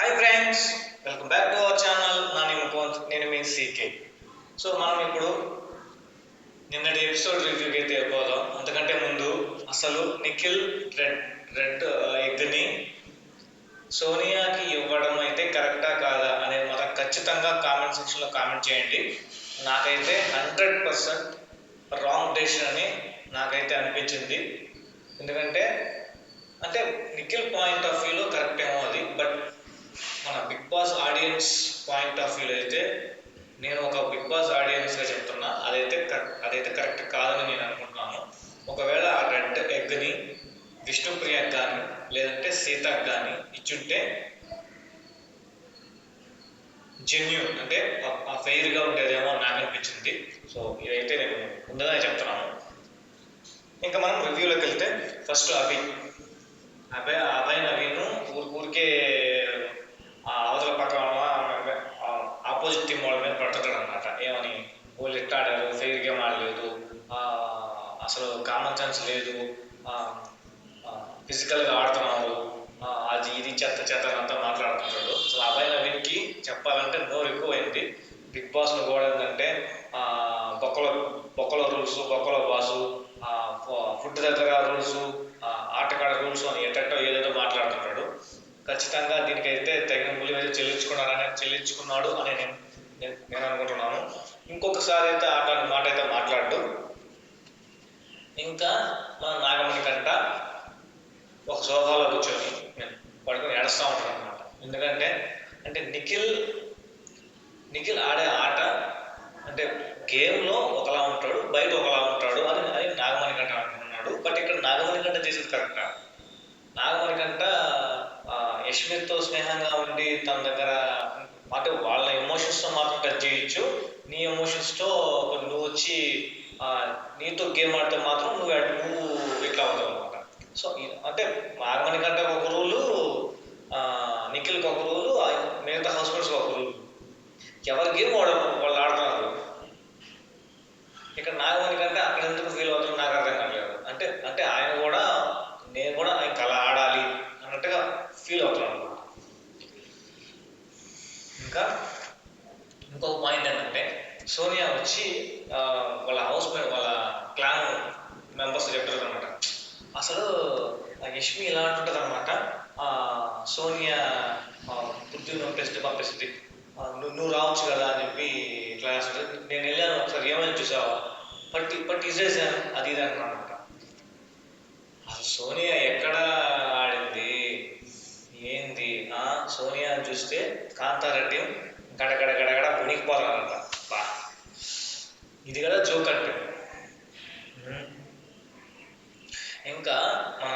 Hi friends welcome back to our channel నా ముకుంద్ నేను మీ CK so మనం ఇప్పుడు నిన్నటి ఎపిసోడ్ రివ్యూకి అయితే పోదాం అంతకంటే ముందు అసలు నిఖిల్ రెడ్ రెడ్ ఎగ్ని సోనియాకి ఇవ్వడం అయితే కరెక్టా కాదా అనేది మాత్రం ఖచ్చితంగా కామెంట్ సెక్షన్లో కామెంట్ చేయండి. నాకైతే హండ్రెడ్ పర్సెంట్ రాంగ్ డెసిషన్ అని నాకైతే అనిపించింది. ఎందుకంటే అంటే నిఖిల్ పాయింట్ ఆఫ్ వ్యూలో కరెక్ట్ ఏమో అది బట్ మన Bigg Boss audience point of వ్యూలో అయితే నేను ఒక బిగ్ బాస్ ఆడియన్స్గా చెప్తున్నా. అదైతే కరెక్ట్ అదైతే కరెక్ట్ కాదని నేను అనుకుంటున్నాను. ఒకవేళ ఆ రెడ్ ఎగ్ని విష్ణుప్రియ కానీ లేదంటే సీతకు కానీ ఇచ్చుంటే జెన్యున్ అంటే ఆ ఫెయిర్గా ఉండేదేమో నాకు అనిపించింది. సో ఇదైతే నేను ముందుగా చెప్తున్నాను. ఇంకా మనం రివ్యూలోకి వెళ్తే ఫస్ట్ అభి. అభయ్ అభయ్ నవీను ఊరు ఊరికే ఆ అవతల పక్కన ఆపోజిట్ టీం వాళ్ళ మీద పడుతుంటాడు అనమాట ఏమని? వాళ్ళు ఎట్లా ఆడారు ఫెయిర్ గేమ్ ఆడలేదు అసలు కామన్ సెన్స్ లేదు ఫిజికల్గా ఆడుతున్నారు అది ఇది చెత్త చెత్త అంతా మాట్లాడుతుంటాడు. సో అభయ్ నవీన్కి చెప్పాలంటే నోరు ఎక్కువైంది బిగ్ బాస్ కూడా ఏంటంటే బొక్కల బొక్కల రూల్స్ బొక్కల బాసు ఫుడ్ దగ్గర రూల్స్ ఆటగాడ రూల్స్ అని ఎట్టో ఏదేదో మాట్లాడుతుంటాడు. ఖచ్చితంగా దీనికైతే తగిన మూల్యం అయితే చెల్లించుకున్నారని చెల్లించుకున్నాడు అని నేను ఇంకొకసారి అయితే అట్లాంటి మాట అయితే మాట్లాడు. ఇంకా మన నాగమణి కంట ఒక సోఫాలో కూర్చొని నేను పడుకొని ఏడుస్తూ ఉంటాను అనమాట ఎందుకంటే అంటే నిఖిల్ నిఖిల్ ఆడే ఆట అంటే గేమ్లో ఒకలా ఉంటాడు బయట ఒకలా ఉంటాడు అని అది నాగమణి కంట అంటున్నాడు. బట్ ఇక్కడ నాగమణి కంట చేసేది కరెక్ట్? నాగమణి కంట యశ్మిత్తో స్నేహంగా ఉండి తన దగ్గర అంటే వాళ్ళ ఎమోషన్స్తో మాత్రం టచ్ చేయొచ్చు. నీ ఎమోషన్స్తో నువ్వు వచ్చి నీతో గేమ్ ఆడితే మాత్రం నువ్వు నువ్వు ఇట్లా అవుతావు అనమాట సో అంటే నాగమణి కంటే ఒక రూలు నిఖిల్కి ఒక రూలు ఆ మిగతా హౌస్మెంట్స్కి ఒక రూలు ఎవరి గేమ్ వాడు వాళ్ళు ఆడుతున్నారు ఇక్కడ నాగమణి కంటే అక్కడ ఎందుకు ఫీల్ అవుతుందో నాకు అర్థం కావట్లేదు అంటే అంటే ఆయన కూడా నేను కూడా ఇంకా అలా ఆడాలి అన్నట్టుగా ఫీల్ అవుతున్నాను అనమాట ఇంకా ఇంకొక పాయింట్ ఏంటంటే సోనియా వచ్చి వాళ్ళ హౌస్ వాళ్ళ క్లాన్ మెంబర్స్ చెప్తారు అనమాట అసలు యష్మి ఇలా అంటుంటది అనమాట సోనియా పుట్టిన పృథ్వీని పంపిస్తుంది. నువ్వు నువ్వు రావచ్చు కదా అని చెప్పి ఇట్లా చేస్తుంది నేను వెళ్ళాను ఒకసారి ఏమైనా చూసావా? పట్టి పట్టి ఇసేసాను అది ఇది అనమాట అసలు సోనియా ఎక్కడ ఆడింది? ఏంది? సోనియా చూస్తే కాంతారెడ్డి గడగడగడ ఇది కదా జోక్ అంటే. ఇంకా మన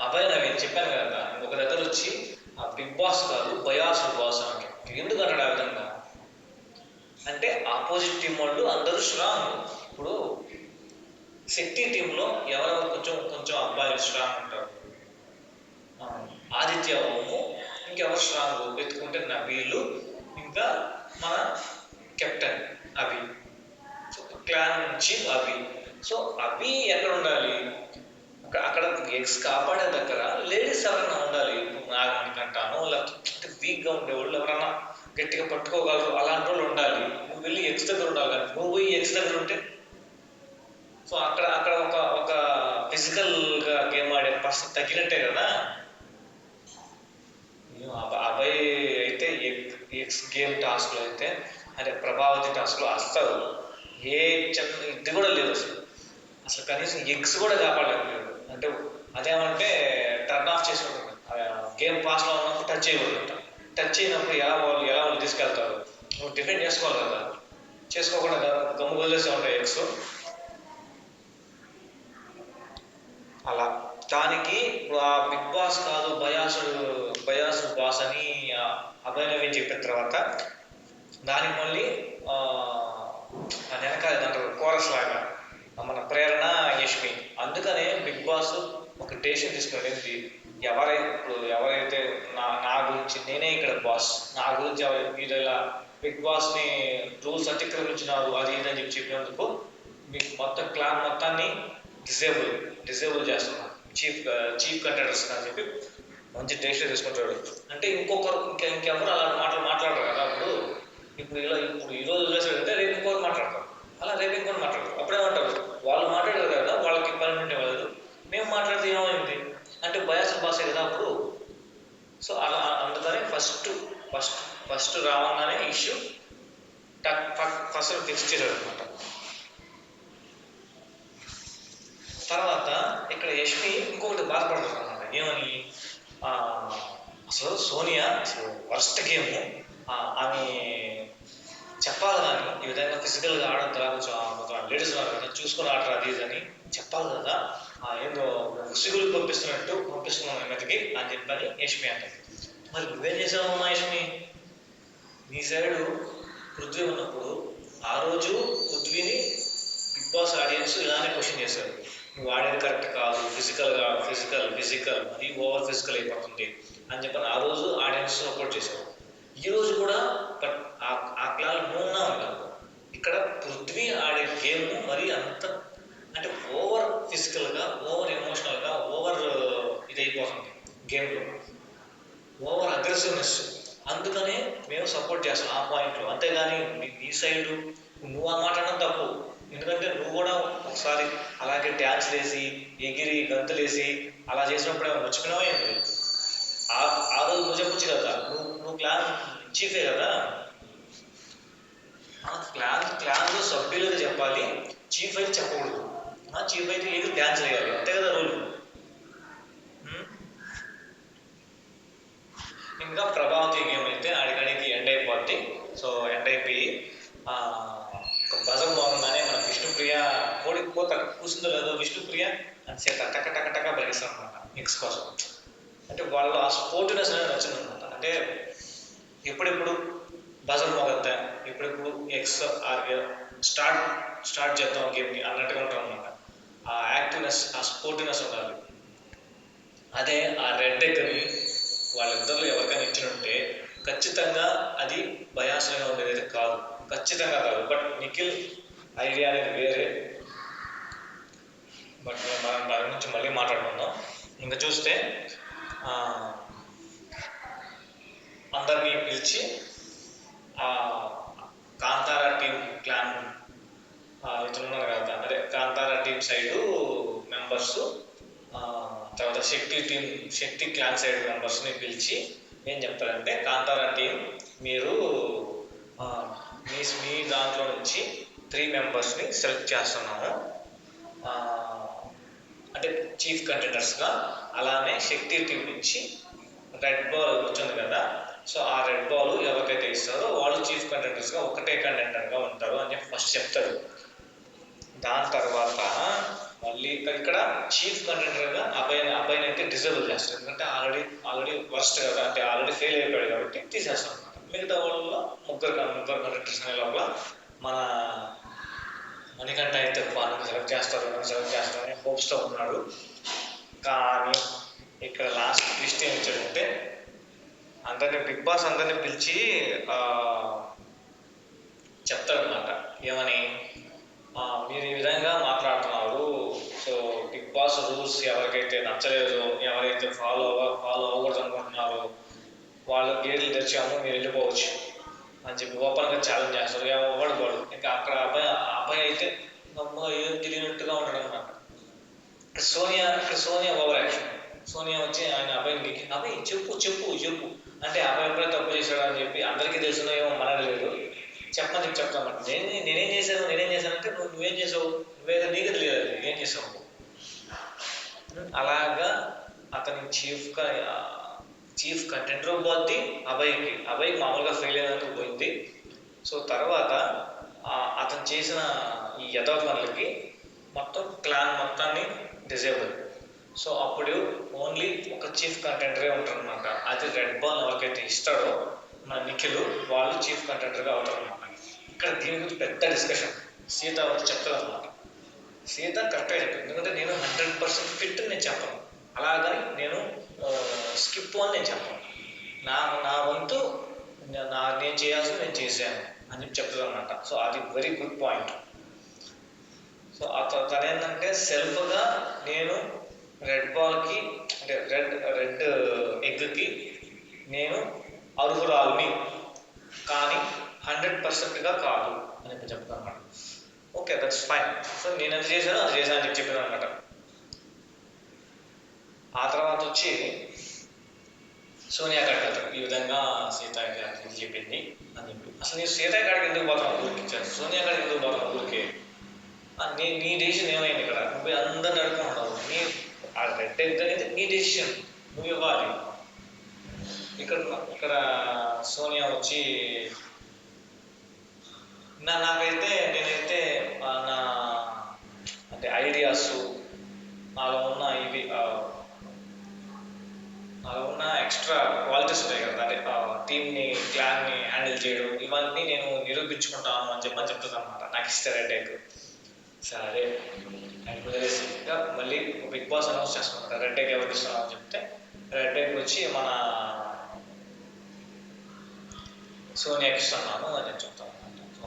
అభయ నవీన్ చెప్పాను కదా ఒక దగ్గర వచ్చి ఆ బిగ్ బాస్ కాదు బయాస్ బాస్ అంటే ఎందుకు అన్నాడు ఆ విధంగా? అంటే ఆపోజిట్ టీం వాళ్ళు అందరూ స్ట్రాంగ్ ఇప్పుడు శక్తి టీంలో ఎవరెవరు కొంచెం కొంచెం అబ్బాయిలు స్ట్రాంగ్ ఉంటారు. ఆదిత్య ఓము ఇంకెవరు స్ట్రాంగ్ వెతుకుంటే నవీలు ఇంకా మన కెప్టెన్ అవి క్లాన్ నుంచి అభి సో అవి ఎక్కడ ఉండాలి? అక్కడ అక్కడ ఎగ్స్ కాపాడే దగ్గర లేడీస్ ఎవరైనా ఉండాలి. ఇప్పుడు నాగమణి లేకపోతే వీక్గా ఉండేవాళ్ళు ఎవరైనా గట్టిగా పట్టుకోగలరు అలాంటి వాళ్ళు ఉండాలి. నువ్వు వెళ్ళి ఎగ్స్ దగ్గర ఉండాలి కానీ నువ్వు పోయి ఎగ్స్ దగ్గర ఉంటే. సో అక్కడ అక్కడ ఒక ఒక ఫిజికల్గా గేమ్ ఆడే పర్సన్ తగ్గినట్టే కదా. అబ్బాయి అయితే ఎగ్స్ గేమ్ టాస్క్లో అయితే అంటే ప్రభావతి టాస్క్లో ఏ చిన్న ఇది కూడా లేదు అసలు. అసలు కనీసం ఎగ్స్ కూడా కాపాడలేదు అంటే అదేమంటే టర్న్ ఆఫ్ చేసి ఉంటుంది గేమ్ పాస్లో ఉన్నప్పుడు టచ్ చేయకూడదు టచ్ చేయనప్పుడు ఎలా వాళ్ళు ఎలా వాళ్ళు తీసుకెళ్తారు? నువ్వు డిఫెండ్ చేసుకోవాలి కదా. చేసుకోకుండా గమ్ము వదిలేసి ఉంటాయి ఎగ్స్. అలా. దానికి ఇప్పుడు ఆ బిగ్ బాస్ కాదు బయాసుడు బయాసు బాస్ అని అభినవించి చెప్పిన తర్వాత దానికి మళ్ళీ దాని వెనకాల దాంట్లో కోరస్ లాగా మన ప్రేరణ యష్మి. అందుకనే బిగ్ బాస్ ఒక టేషన్ తీసుకున్నాడు ఎవరైతే ఎవరై ఇప్పుడు ఎవరైతే నా నా గురించి నేనే ఇక్కడ బాస్. నా గురించి మీరు ఇలా బిగ్ బాస్ని రూల్స్ అతిక్రమించినారు అది ఇదని చెప్పి చెప్పినందుకు మీకు మొత్తం క్లాన్ మొత్తాన్ని డిజేబుల్ డిజేబుల్ చేస్తున్నారు చీఫ్ చీఫ్ కంటెండర్స్ అని చెప్పి మంచి టేస్ట్ తీసుకుంటాడు. అంటే ఇంకొకరు ఇంకా ఇంకెవరు అలా మాటలు మాట్లాడరు కదా అప్పుడు. ఇప్పుడు ఇలా ఇప్పుడు ఈ రోజు వదిలేసాడంటే రేపు ఇంకోటి మాట్లాడతారు అలా రేపు ఇంకోటి మాట్లాడతారు అప్పుడేమంటారు వాళ్ళు మాట్లాడారు కదా వాళ్ళకి ఇబ్బంది ఇవ్వలేదు మేము మాట్లాడితే ఏమైంది? అంటే బయాస్ భాషే కదా అప్పుడు. సో అలా అందుకనే ఫస్ట్ ఫస్ట్ ఫస్ట్ రావంగానే ఇష్యూ టక్ ఫస్ట్ ఫిక్స్ చేశాడు అనమాట తర్వాత ఇక్కడ యష్మి ఇంకొకటి బాధపడుతుంది అనమాట ఏమని అసలు సోనియా అసలు వర్స్ట్ గేమ్ ఆమె చెప్పాలి కానీ ఈ విధంగా ఫిజికల్గా ఆడడం తర్వాత కొంచెం లేడీస్ వాళ్ళు చూసుకుని చూసుకొని ఆడరు అది ఇది అని చెప్పాలి కదా. ఆ, ఏదో సిగులు పంపిస్తున్నట్టు పంపిస్తున్నాం మీదకి అని చెప్పని యష్మి అంటది. మరి నువ్వేం చేసావమ్మా యష్మి? నీ సైడు పృథ్వీ ఉన్నప్పుడు ఆ రోజు పృథ్వీని బిగ్ బాస్ ఆడియన్స్ ఇలానే క్వశ్చన్ చేశారు. నువ్వు ఆడేది కరెక్ట్ కాదు ఫిజికల్గా ఫిజికల్ ఫిజికల్ అది ఓవర్ ఫిజికల్ అయిపోతుంది అని చెప్పని ఆ రోజు ఆడియన్స్ సపోర్ట్ చేశారు. ఈ రోజు కూడా ఆకలాలు ఆ- ఆ ఉన్నావు ఇక్కడ పృథ్వీ ఆడే గేమ్ మరి అంత అంటే ఓవర్ ఫిజికల్గా ఓవర్ ఎమోషనల్గా ఓవర్ ఇది అయిపోతుంది గేమ్లో. ఓవర్ అగ్రెసివ్నెస్. అందుకనే మేము సపోర్ట్ చేస్తాం ఆ పాయింట్లో. అంతేగాని నీ- నీ సైడు నువ్వు ఆ మాట అనడం తప్పు. ఎందుకంటే నువ్వు కూడా ఒకసారి అలాగే డ్యాన్స్ వేసి ఎగిరి గంతులేసి అలా చేసినప్పుడు ఏమైనా మర్చిపోయినావా ఏంటి ఆ ఆ రోజు నువ్వు చెప్పొచ్చు కదా నువ్వు నువ్వు క్లాన్ చీఫే కదా. ఆ క్లాన్ క్లాన్లో సభ్యులుగా చెప్పాలి చీఫ్ అయితే చెప్పకూడదు. ఆ చీఫ్ అయితే ఎగిరి డ్యాన్స్ చేయాలి అంతే కదా రూల్. ఇంకా ప్రభావతి గేమ్ అయితే ఎండ్ అయిపోద్ది. సో ఎండ్ అయిపోయి ఒక బజర్ బాగుందని మన విష్ణుప్రియ కోడి కోత కూర్చుందో లేదో విష్ణుప్రియ అని చేత టక టక టక బలిస్తాం అనమాట మిక్స్ కోసం. అంటే వాళ్ళు ఆ స్పోర్టినెస్ అనేది నచ్చింది అనమాట అంటే ఎప్పుడెప్పుడు బజర్ మోగద్దా ఇప్పుడు ఎక్స్ ఆర్ స్టార్ట్ స్టార్ట్ చేద్దాం గేమ్ని అన్నట్టుగా ఉంటాం అనమాట ఆ యాక్టివ్నెస్ ఆ స్పోర్టినెస్ ఉండాలి. అదే ఆ రెడ్ ఎగ్ని వాళ్ళిద్దరిలో ఎవరికైనా ఇచ్చినట్టే ఖచ్చితంగా అది భయాసంగా ఉండేది అయితే కాదు. ఖచ్చితంగా కాదు. బట్ నిఖిల్ ఐడియా అనేది వేరే. బట్ మనం దాని గురించి మళ్ళీ మాట్లాడుకుందాం. ఇంకా చూస్తే అందరినీ పిలిచి కాంతారా టీం క్లాన్ ఇతను ఉన్నారు కదా అదే కాంతారా టీం సైడు మెంబర్స్ తర్వాత Shakti team Shakti clan side మెంబర్స్ని పిలిచి ఏం చెప్తారంటే కాంతారా టీం మీరు మీ మీ దాంట్లో నుంచి త్రీ మెంబర్స్ని సెలెక్ట్ చేస్తున్నాము అంటే చీఫ్ కంటెండర్స్గా అలానే శక్తి టీం నుంచి రెడ్ బాల్ వచ్చింది కదా సో ఆ రెడ్ బాల్ ఎవరికైతే ఇస్తారో వాళ్ళు చీఫ్ కంటెండర్స్గా ఒకటే కంటెండర్గా ఉంటారు అని చెప్పి ఫస్ట్ చెప్తారు దాని తర్వాత మళ్ళీ ఇక్కడ ఇక్కడ చీఫ్ కంటెండర్గా అబ్బాయి అబ్బాయిని అయితే డిజేబుల్ చేస్తారు ఎందుకంటే ఆల్రెడీ ఆల్రెడీ వర్స్ట్ కదా అంటే ఆల్రెడీ ఫెయిల్ అయిపోయాడు కాబట్టి తీసేస్తాం అనమాట మిగతా వాళ్ళలో ముగ్గురు ముగ్గురు కంటెండర్స్ అనే లోపల మన మణికంఠ అయితే వాళ్ళని సెలెక్ట్ చేస్తారు. సెలెక్ట్ చేస్తారు అని హోప్స్తో ఉన్నాడు. కానీ ఇక్కడ లాస్ట్ ట్విస్ట్ ఏం ఇచ్చాడంటే అందరిని బిగ్ బాస్ అందరిని పిలిచి ఆ, చెప్తాడనమాట ఏమని? మీరు ఈ విధంగా మాట్లాడుతున్నారు. సో బిగ్ బాస్ రూల్స్ ఎవరికైతే నచ్చలేదు ఎవరైతే ఫాలో అవ్వ ఫాలో అవ్వకూడదు అనుకుంటున్నారో వాళ్ళు గేట్లు తెచ్చాము మీరు వెళ్ళిపోవచ్చు. అని చెప్పి ఓపెన్గా ఛాలెంజ్ చేస్తారు. ఎవడు వాడు ఇంకా అక్కడ అబ్బాయి ఆ అబ్బాయి అయితే గమ్ముగా ఏం తెలియనట్టుగా ఉంటాడు అనమాట సోనియా సోనియా ఓవర్ యాక్షన్ సోనియా వచ్చి ఆయన అబ్బాయిని గెక్కి అబ్బాయి చెప్పు చెప్పు చెప్పు. అంటే అబ్బాయి ఎప్పుడైతే తప్పు చేశాడు అని చెప్పి అందరికీ తెలుసునో ఏమో మనకు లేదు చెప్పని చెప్తామంట నేను నేనేం చేశాను నేనేం చేశాను అంటే నువ్వు నువ్వేం చేసావు? నువ్వేదో నీకు తెలియదు. ఏం చేసావు? అలాగా అతని చీఫ్గా చీఫ్ కంటెంటర్ పోద్ది అభయ్కి. అభయ్ మామూలుగా ఫెయిల్ అయినందుకు పోయింది. సో తర్వాత అతను చేసిన ఈ యథా పనులకి మొత్తం క్లాన్ మొత్తాన్ని డిజేబుల్ సో అప్పుడు ఓన్లీ ఒక చీఫ్ కంటెంటరే ఉంటారనమాట అది రెడ్ బాల్ ఎవరికైతే ఇస్తాడో మన నిఖిల్ వాళ్ళు చీఫ్ కంటెంటర్గా అవుతారనమాట ఇక్కడ దీని గురించి పెద్ద డిస్కషన్. సీత వచ్చి చెప్తారు అనమాట సీత కరెక్ట్గా చెప్పింది ఎందుకంటే నేను హండ్రెడ్ పర్సెంట్ ఫిట్ నేను చెప్పను. అలాగని నేను స్కిప్ అని నేను చెప్పను. నా నా వంతు నా- నేను చేయాల్సింది నేను చేశాను అని చెప్పి చెప్తుంది అనమాట సో అది వెరీ గుడ్ పాయింట్ సో అత ఏంటంటే సెల్ఫ్గా నేను రెడ్ బాల్కి అంటే రెడ్ రెడ్ ఎగ్కి నేను అర్హురాలుని. కానీ హండ్రెడ్ పర్సెంట్గా కాదు అని చెప్తాను అనమాట ఓకే దట్స్ ఫైన్ సో నేను ఎంత చేశాను అది చేశాను అని చెప్పాను అనమాట ఆ తర్వాత వచ్చి సోనియా గారికి వెళ్తాడు ఈ విధంగా సీత గారికి చెప్పింది అని చెప్పి. అసలు నేను సీత గారికి ఎందుకు పోతాను ఊరికి ఇచ్చాను? సోనియా గారికి ఎందుకు పోతాను ఊరికే? నీ నీ డెసిషన్ ఏమైంది ఇక్కడ? నువ్వు అందరిని అడుగుతున్నావు. నీ ఆ రెడ్ ఎగ్ అనేది నీ డెసిషన్ నువ్వు ఇవ్వాలి. ఇక్కడ ఇక్కడ సోనియా వచ్చి నా నాకైతే నేనైతే నా అంటే ఐడియాస్ నాలో ఉన్న ఇవి నాలో ఉన్న ఎక్స్ట్రా క్వాలిటీస్ ఉంటాయి కదా. అంటే టీమ్ని క్లాన్ని హ్యాండిల్ చేయడం ఇవన్నీ నేను నిరూపించుకుంటాను అని చెప్పని చెప్తుంది అనమాట నాకు ఇస్తే రెడ్ సరే. ఆయన మళ్ళీ బిగ్ బాస్ అనౌన్స్ చేసుకున్నాడు రెడ్ ఎగ్ ఎవరికి ఇస్తున్నాం అని చెప్తే రెడ్ ఎగ్ వచ్చి మన సోనియాకి ఇస్తున్నాను అని నేను చెప్తాను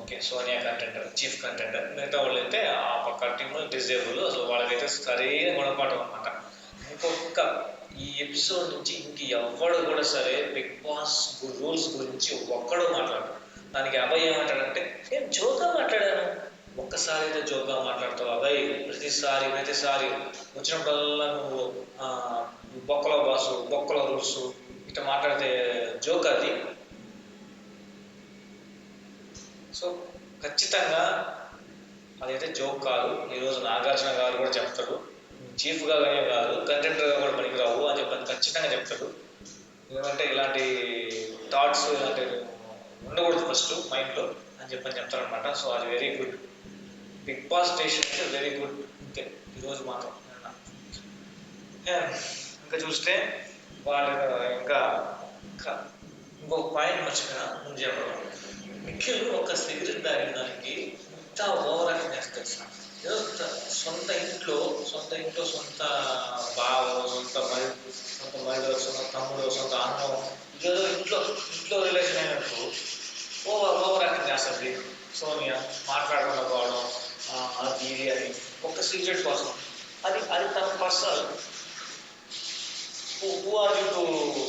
okay Sonia contender chief contender మిగతా వాళ్ళు అయితే ఆ పక్క టీమ్ డిజేబుల్ అసలు వాళ్ళకైతే సరైన గుణపాఠం అనమాట ఇంకొక ఈ ఎపిసోడ్ నుంచి ఇంక ఎవడు కూడా సరే బిగ్ బాస్ రూల్స్ గురించి ఒక్కడు మాట్లాడు దానికి అబ్బాయి ఏమంటాడంటే నేను జోగా మాట్లాడాను? ఒక్కసారి అయితే జోక్గా మాట్లాడతావు? అబ్బాయి ప్రతిసారి ప్రతిసారి వచ్చినప్పుడల్లా నువ్వు ఆ, బొక్కలో బాసు బొక్కలో రూల్స్ ఇట్లా మాట్లాడితే జోక్ అది? సో ఖచ్చితంగా అదైతే జోక్ కాదు. ఈరోజు నాగార్జున గారు కూడా చెప్తాడు. చీఫ్గా కానీ కాదు కంటెంటర్గా కూడా పనికిరావు అని చెప్పని. ఖచ్చితంగా చెప్తాడు. ఎందుకంటే ఇలాంటి థాట్స్ ఇలాంటి ఉండకూడదు ఫస్ట్ మైండ్లో అని చెప్పని చెప్తారనమాట సో అది very good Bigg Boss station అయితే వెరీ గుడ్ అంతే ఈరోజు మాత్రం ఇంకా చూస్తే వాళ్ళు ఇంకా ఇంకా ఇంకొక పాయింట్ మర్చిపోయినా ముందు చెప్పడం నిఖిల్ ఒక సిగరెట్ తాగిన దానికి ఇంత ఓవర్ యాక్షన్ చేస్తారు ఏదో సొంత ఇంట్లో సొంత ఇంట్లో సొంత బావ సొంత మరి సొంత మరిదో సొంత తమ్ముడు సొంత అన్నం ఏదో ఇంట్లో ఇంట్లో రిలేషన్ అయినట్టు ఓవర్ ఓవర్ యాక్షన్ చేస్తుంది సోనియా మాట్లాడకుండా పోవడం. అది ఇది అని ఒక్క సిగరెట్ కోసం. అది అది తన personal who are you to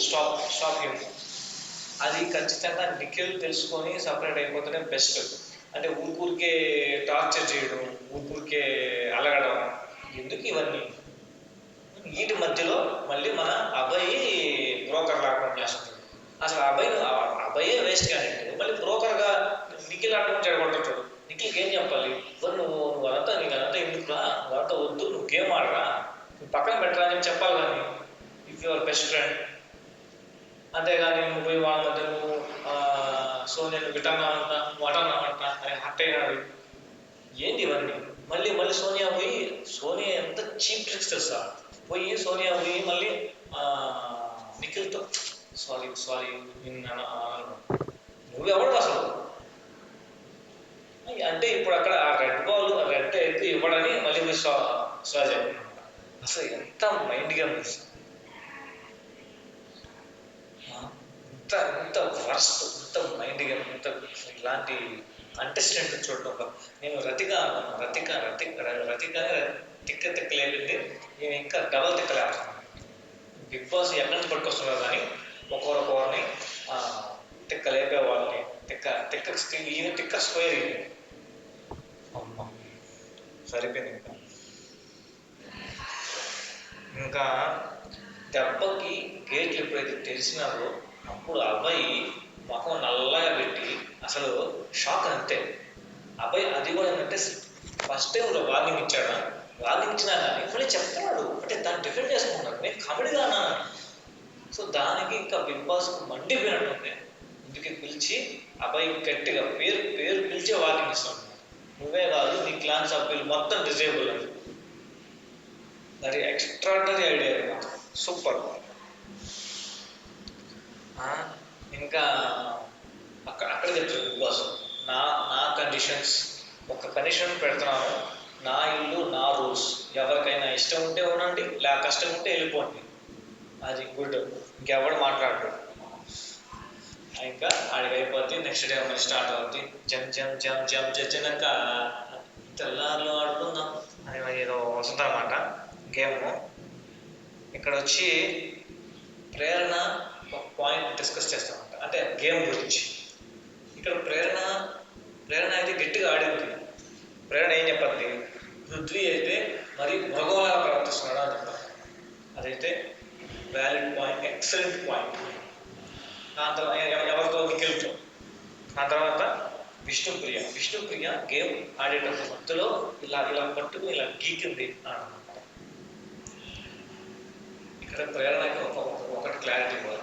stop stop him అది ఖచ్చితంగా నిఖిల్ తెలుసుకొని సపరేట్ అయిపోతేనే బెస్ట్ అంటే ఊరికే టార్చర్ చేయడం ఊరికే అలగడం ఎందుకు ఇవన్నీ వీటి మధ్యలో మళ్ళీ మన అబ్బాయి బ్రోకర్ లాగా చేస్తుంది అసలు అబ్బాయి అబ్బాయే వేస్ట్ క్యాండిడేట్ మళ్ళీ బ్రోకర్గా నిఖిల్ ఆడడం చెడగొట్టాడు నిఖిల్కి ఏం చెప్పాలి "ఓ నువ్వు నువ్వు అదంతా నీకు అదంతా ఎందుకురా నువ్వంతా వద్దు నువ్వు గేమ్ ఆడరా నువ్వు పక్కన పెట్టరా అని చెప్పి చెప్పాలి కానీ ఇఫ్ యువర్ బెస్ట్ ఫ్రెండ్ అంతేగాని నువ్వు పోయి వాళ్ళ మధ్య నువ్వు ఆ, సో నేను విటన్నా అంట వటన్నా అంట. అని హట్ అయినాడు ఏంటి ఇవన్నీ? మళ్ళీ మళ్ళీ సోనియా పోయి సోనియా ఎంత చీప్ ట్రిక్స్ తెలుసా? పోయి సోనియా పోయి మళ్ళీ ఆ, నిఖిల్తో సారీ సారీ నువ్వెవడు అసలు? అంటే ఇప్పుడు అక్కడ ఆ రెడ్ బాల్ రెడ్ అయితే ఇవ్వడని మళ్ళీ పోయి స్వా స్వా అసలు ఎంత మైండ్ గేమ్ తెలుసు ఇంత ఇంత వర్స్ట్ ఇంత మైండ్ గేమ్ ఇంత ఇలాంటి కంటెస్టెంట్ చూడడం ఒక నేను రతిగా రతిక రతి రతిగా తిక్క తిక్కలేదండి. నేను ఇంకా డబల్ తిక్క బిగ్ బాస్ ఎక్కడి నుంచి పట్టుకొస్తున్నారు కానీ ఒక్కొక్కరిని తిక్క లేపే వాళ్ళని తిక్క తిక్క ఈయన తిక్క స్క్వేర్ ఇది అమ్మ సరిపోయింది ఇంకా. ఇంకా దెబ్బకి గేట్లు ఎప్పుడైతే తెలిసినారో అప్పుడు అబ్బాయి మొఖం నల్లగా పెట్టి అసలు షాక్ అంతే. అబ్బాయి అది కూడా ఏంటంటే ఫస్ట్ టైం వార్నింగ్ ఇచ్చాడా? వార్నింగ్ ఇచ్చినా కానీ మళ్ళీ చెప్తున్నాడు. అంటే దాన్ని డిఫెండ్ చేసుకున్నాడు నేను కామెడీగా అన్నాను సో దానికి ఇంకా బిగ్ బాస్ మండిపోయినట్టుంది ఇందుకే పిలిచి అబ్బాయి గట్టిగా పేరు పేరు పిలిచే వార్నింగ్ ఇస్తాడు. నువ్వే కాదు నీ క్లాన్ సభ్యులు మొత్తం డిజేబుల్ అని అది ఎక్స్ట్రాడనరీ ఐడియా సూపర్ ఇంకా అక్కడ అక్కడ చెప్తుంది బిగ్ బాస్ నా నా కండిషన్స్ ఒక కండిషన్ పెడుతున్నాను. నా ఇల్లు నా రూల్స్ ఎవరికైనా ఇష్టం ఉంటే ఉండండి లేక కష్టం ఉంటే వెళ్ళిపోండి. అది గుడ్. ఇంకెవడు మాట్లాడరు ఇంకా ఆడికి అయిపోద్ది నెక్స్ట్ డే మళ్ళీ స్టార్ట్ అవుద్ది. జం జం జం జం చచ్చినాక తెల్లారులో ఆడుకుందాం. అని ఏదో వస్తుందన్నమాట. గేమ్ ఇక్కడ వచ్చి ప్రేరణ పాయింట్ డిస్కస్ చేస్తామంట. అంటే గేమ్ గురించి. ఇక్కడ ప్రేరణ ప్రేరణ అయితే గట్టిగా ఆడింది. ప్రేరణ ఏం చెప్పండి? పృథ్వీ అయితే మరి మృగంలా ప్రవర్తిస్తున్నాడు అని చెప్పాలి అదైతే వ్యాలిడ్ పాయింట్ ఎక్సలెంట్ పాయింట్ దాని తర్వాత ఎవరితో? నిఖిల్తో. ఆ తర్వాత విష్ణుప్రియ. విష్ణుప్రియ గేమ్ ఆడేటప్పుడు మధ్యలో ఇలా ఇలా పట్టుకుని ఇలా గీకింది అనమాట ఇక్కడ ప్రేరణకి ఒక ఒక- ఒకటి క్లారిటీ ఇవ్వాలి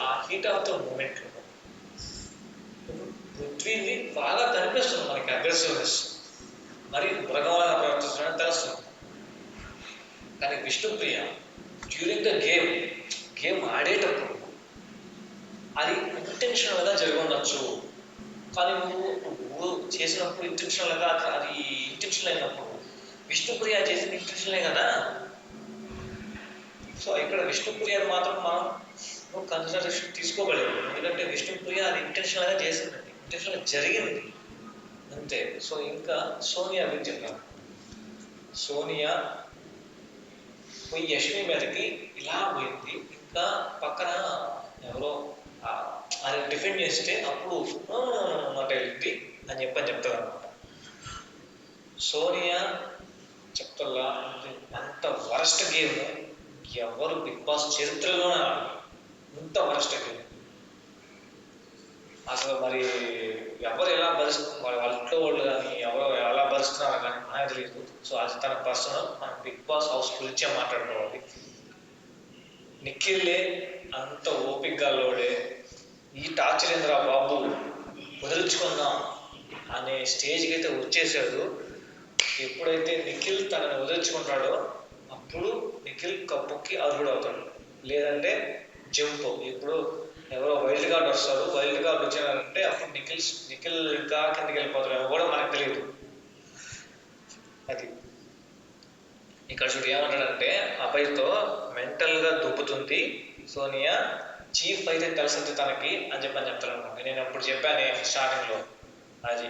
ఆ హీట్ ఆఫ్ ద మూమెంట్ పృథ్వీది బాగా కనిపిస్తుంది మనకి అగ్రెసివ్నెస్ మరి మృగంలాగా ప్రవర్తిస్తున్నాడని తెలుస్తుంది. కానీ Vishnupriya during the game game ఆడేటప్పుడు అది ఇంటెన్షనల్గా జరిగి కానీ నువ్వు నువ్వు చేసినప్పుడు ఇంటెన్షనల్గా అది ఇంటెన్షనల్ అయినప్పుడు విష్ణుప్రియ చేసిన ఇంటెన్షనలే కదా? సో ఇక్కడ విష్ణుప్రియ మాత్రం మనం నువ్వు కన్సిడరేషన్ తీసుకోగలేవు ఎందుకంటే విష్ణుప్రియ అది ఇంటెన్షనల్గా చేసిందండి. ఇంటెన్షనల్గా జరిగింది. అంతే. సో ఇంకా సోనియా గురించి చెప్పాను సోనియా పోయి యశ్మి మీదకి ఇలా పోయింది. ఇంకా పక్కన ఎవరో అది డిఫెండ్ చేస్తే అప్పుడు మాట వెళ్ళింది అని చెప్పని చెప్తారు అనమాట సోనియా చెప్తల్లా అంత వరస్ట్ గేమ్. ఎవరు బిగ్ బాస్ చరిత్రలోనే ఆడారు ఇంత వరస్ట్ గేమ్ అసలు మరి ఎవరు ఎలా భరిస్తున్నారు వాళ్ళ వాళ్ళ ఇంట్లో వాళ్ళు కానీ ఎవరు ఎలా భరిస్తున్నారో కానీ మనకు తెలియదు సో అది తన పర్సనల్ మనం బిగ్ బాస్ హౌస్ గురించే మాట్లాడుకోవాలి. నిఖిల్లే అంత ఓపికగా లోడే ఈ టార్చరేంద్ర బాబు వదిలించుకుందాం అనే స్టేజ్కి అయితే వచ్చేసాడు. ఎప్పుడైతే నిఖిల్ తనని వదిలించుకుంటాడో అప్పుడు నిఖిల్ కప్పుకి అర్హుడవుతాడు. లేదంటే జంప్. ఇప్పుడు ఎవరో వైల్డ్ కార్డ్ వస్తారు వైల్డ్ కార్డ్ వచ్చారంటే అప్పుడు నిఖిల్ నిఖిల్ ఇంకా కిందకి వెళ్ళిపోతాడు కూడా మనకు తెలియదు. అది. ఇక్కడ చూడు ఏమంటాడంటే అబ్బాయితో మెంటల్గా దుబ్బుతుంది సోనియా. చీఫ్ అయితే తెలిసింది తనకి అని చెప్పని చెప్తాను అనమాట నేను అప్పుడు చెప్పాను స్టార్టింగ్లో. అది.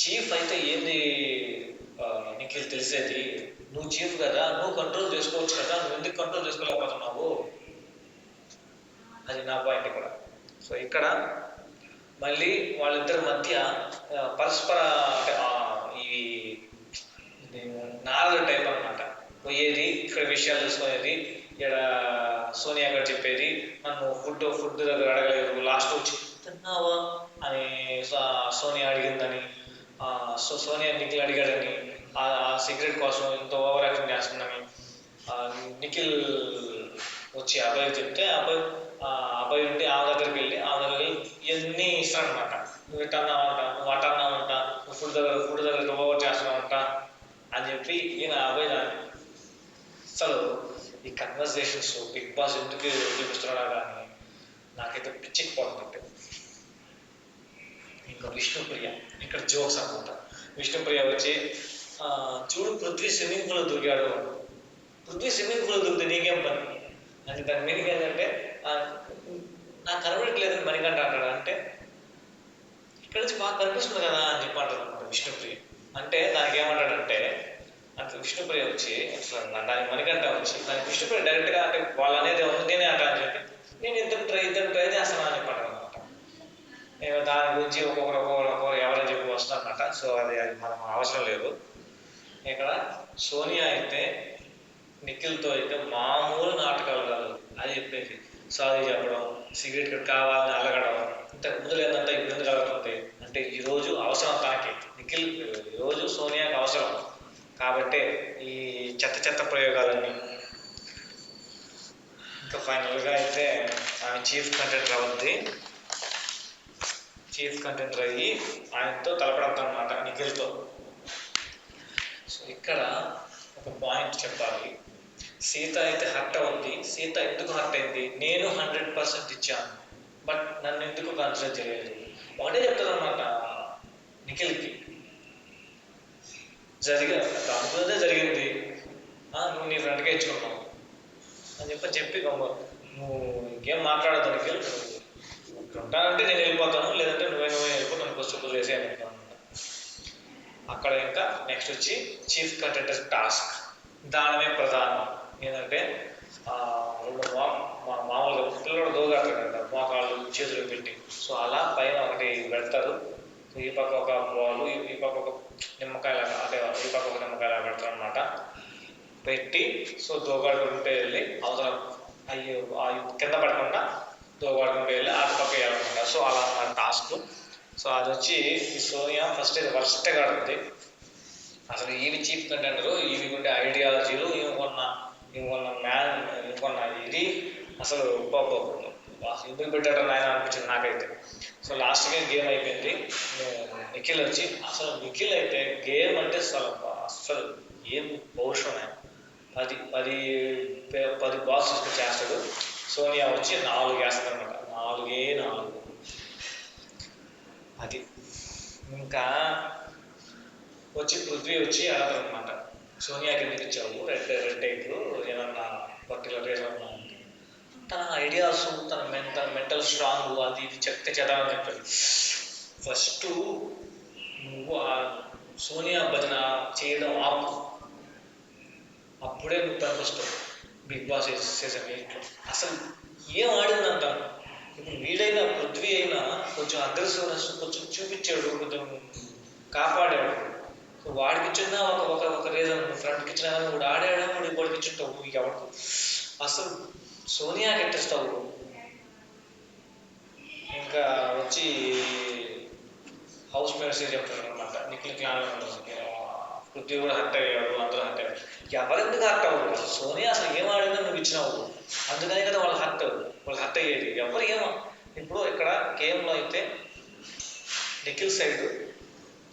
చీఫ్ అయితే ఏంది నిఖిల్ తెలిసేది? నువ్వు చీఫ్ కదా నువ్వు కంట్రోల్ చేసుకోవచ్చు కదా నువ్వు ఎందుకు కంట్రోల్ చేసుకోలేకపోతున్నావు? అది నా పాయింట్ ఇక్కడ సో ఇక్కడ మళ్ళీ వాళ్ళిద్దరి మధ్య పరస్పర అంటే ఈ ఇది టైప్ అన్నమాట. పోయేది ఇక్కడ విషయాలు చూసుకునేది ఇక్కడ సోనియా గారు చెప్పేది నన్ను ఫుడ్ ఫుడ్ దగ్గర అడగలేదు లాస్ట్ వచ్చి తిన్నావా? అని సోనియా అడిగిందని సో సోనియా నిఖిల్ అడిగాడని ఆ సిగరెట్ కోసం ఇంత ఓవర్ యాక్షన్ చేస్తుందని నిఖిల్ వచ్చి అబ్బాయి చెప్తే అబ్బాయి ఉండి ఆమె దగ్గరికి వెళ్ళి ఆమె దగ్గర వెళ్ళి ఇవన్నీ ఇస్తాడనమాట నువ్వు ఇట్ట అన్నావంట నువ్వు అట్ట అన్నావంట నువ్వు ఫుడ్ దగ్గర ఫుడ్ దగ్గర ఓవర్ చేస్తున్నావంట అని చెప్పి ఈయన అబ్బాయి దాన్ని అసలు ఈ కన్వర్సేషన్స్ బిగ్ బాస్ ఎందుకు చూపిస్తున్నాడా కానీ నాకైతే పిచ్చిపోతుందంటే ఇంకా విష్ణుప్రియ ఇక్కడ జోక్స్ అనమాట విష్ణుప్రియ వచ్చి చూడు పృథ్వీ స్విమ్మింగ్ పూల్ దూకాడు పృథ్వీ స్విమ్మింగ్ పూల్ దూకితే నీకేం పని? అని దాని మీనింగ్ ఏంటంటే నాకు కనబడట్లేదు మణికంఠ అంటాడు? అంటే ఇక్కడ నుంచి బాగా కనిపిస్తుంది కదా అని చెప్పి అంటాడు అనమాట విష్ణుప్రియ. అంటే దానికి ఏమంటాడంటే అంటే విష్ణుప్రియ వచ్చి అసలు నా- వచ్చి దానికి విష్ణుప్రియ డైరెక్ట్గా అంటే వాళ్ళు అనేది ఉంది నేనే అంటా అని చెప్పి నేను ఇద్దరు ట్రై ఇద్దరు ట్రై చేస్తాను అని చెప్పాను అనమాట. నేను దాని గురించి ఒక్కొక్కరు ఒక్కొక్కరు ఒక్కొక్కరు ఎవరని చెప్పి వస్తానమాట సో అది అది మనం అవసరం లేదు. ఇక్కడ సోనియా అయితే నిఖిల్తో అయితే మామూలు నాటకాలు కాదు అది చెప్పేసి సారీ చెప్పడం సిగరెట్ కట్ కావాలని అలగడం ఇంతకు ముందు లేదంటే ఇబ్బంది కలుగుతుంది అంటే ఈరోజు అవసరం తనకి. నిఖిల్ ఈ రోజు సోనియాకి అవసరం. కాబట్టి ఈ చెత్త చెత్త ప్రయోగాలన్నీ. ఇంకా ఫైనల్గా అయితే ఆమె చీఫ్ కంటెంటర్ అవుద్ది. చీఫ్ కంటెంటర్ అయ్యి ఆయనతో తలపడతాం అనమాట నిఖిల్తో. సో ఇక్కడ ఒక పాయింట్ చెప్పాలి. సీత అయితే హర్ట్ అవుద్ది. సీత ఎందుకు హర్ట్ అయింది? నేను హండ్రెడ్ పర్సెంట్ ఇచ్చాను. బట్ నన్ను ఎందుకు కన్సిడర్ చేయలేదు? ఒకటే చెప్తాను అనమాట నిఖిల్కి. జరిగి అనుకున్నదే జరిగింది. నువ్వు నీ ఫ్రెండ్కే ఇచ్చుకున్నావు అని చెప్పి చెప్పి గమ్మ నువ్వు ఇంకేం మాట్లాడదు దానికి ఉంటానంటే నేను వెళ్ళిపోతాను లేదంటే నువ్వే నువ్వే వెళ్ళిపో నన్ను కొంచెం వేసే అక్కడ ఇంకా నెక్స్ట్ వచ్చి చీఫ్ కంటెంటర్ టాస్క్ దానమే ప్రధానం. ఏంటంటే రెండు మా మామూలుగా పిల్లలు దోగాడతారు కదా మోకాళ్ళు చేతులు పెట్టి. సో అలా పైన ఒకటి పెడతారు ఈ పక్క ఒక బాల్ ఈ పక్క ఒక నిమ్మకాయలు అదే ఈ పక్క ఒక పెడతారు అనమాట పెట్టి సో దోగాడుకుంటే వెళ్ళి అవతల అయ్యో ఆ కింద పడకుండా దోగాడుకుంటే వెళ్ళి అటు పక్క వేయాలన్నమాట సో అలా అన్నమాట టాస్క్. సో అది వచ్చి ఈ సోనియా ఫస్ట్ ఇది వర్స్ట్గా ఆడుతుంది. అసలు ఈవి చీఫ్ కంటెండర్ ఈవి ఉండే ఐడియాలజీలు ఈమె కొన్న ఇవి కొన్న మ్యాన్ ఇవి కొన్న ఇది అసలు బాబు ఎందుకు పెట్టారో నాయన అనిపించింది నాకైతే. సో లాస్ట్గా గేమ్ అయిపోయింది. నిఖిల్ వచ్చి అసలు నిఖిల్ అయితే గేమ్ అంటే అసలు అసలు ఏం పౌరుషమే. పది పది పది బాల్స్ చేస్తాడు. సోనియా వచ్చి నాలుగు వేస్తుంది అనమాట నాలుగే నాలుగు. అది. ఇంకా వచ్చి పృథ్వీ వచ్చి అడగదు అనమాట సోనియాకి ఎందుకు ఇచ్చావు? రెడ్ రెడ్ ఎగ్ ఏమన్నా పర్టికులర్ ఏమన్నా తన ఐడియాస్ తన మెన్ తన మెంటల్ స్ట్రాంగ్ అది ఇది చెప్తే చదవని చెప్పాడు ఫస్ట్ నువ్వు ఆ సోనియా భజన చేయడం ఆపు. అప్పుడే నువ్వు పనికొస్తావు బిగ్ బాస్ సీజన్ ఎయిట్లో అసలు ఏం ఆడిందంట? ఇప్పుడు వీడైనా పృథ్వీ అయినా కొంచెం అగ్రెసివ్నెస్ కొంచెం చూపించాడు కొంచెం కాపాడాడు. సో వాడికి ఇచ్చిన ఒక ఒక రీజన్ ఫ్రెండ్కి ఇచ్చిన కూడా ఆడాడు ఇప్పుడు ఇప్పటికి ఇచ్చుంటావు ఎవరికి? అసలు సోనియాకి ఎట్టిస్తావు ఇంకా వచ్చి హౌస్ మేట్స్ చెప్తారు అనమాట నిఖిల్ క్లాన్ పృథ్వీ కూడా హర్ట్ అయ్యాడు అందరూ హర్ట్ అయ్యాడు ఎవరెందుకు హర్ట్ అవ్వదు సోనియా అసలు ఏం ఆడిందో నువ్వు ఇచ్చినావు? అందుకనే కదా వాళ్ళు హర్ట్ వాళ్ళు హర్ట్ అయ్యేది. ఎవరు ఏమో. ఇప్పుడు ఇక్కడ గేమ్లో అయితే నిఖిల్ సైడ్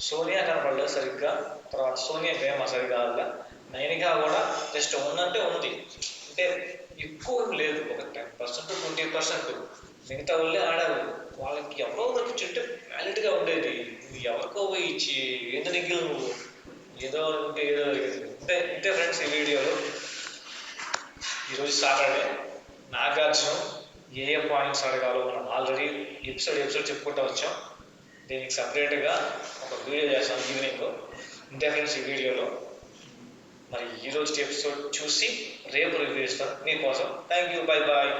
సోనియా కనపడలేదు సరిగ్గా. తర్వాత సోనియా గేమ్ సరిగ్గా ఆడలే. కూడా జస్ట్ ఉందంటే ఉంది. అంటే ఎక్కువ లేదు. ఒక టెన్ పర్సెంట్ ట్వంటీ పర్సెంట్. మిగతా వాళ్ళే ఆడారు. వాళ్ళకి ఎవరో ఒకరికి చుట్టూ వ్యాలిడ్గా ఉండేది. నువ్వు ఎవరికో పోయి ఇచ్చి ఏదో నిఖిల్ నువ్వు? ఏదో అనుకుంటే ఏదో జరిగింది అంటే ఇంతే ఫ్రెండ్స్ ఈ వీడియోలో. ఈరోజు సాటర్డే. నాగార్జున ఏ ఏ పాయింట్స్ అడగాలో మనం ఆల్రెడీ ఎపిసోడ్ ఎపిసోడ్ చెప్పుకుంటూ వచ్చాం. దీనికి సపరేట్గా ఒక వీడియో చేస్తాం ఈవినింగ్. ఇంతే ఫ్రెండ్స్ ఈ వీడియోలో. మరి ఈరోజు ఎపిసోడ్ చూసి రేపు రివ్యూ ఇస్తాను మీకోసం. Thank you bye bye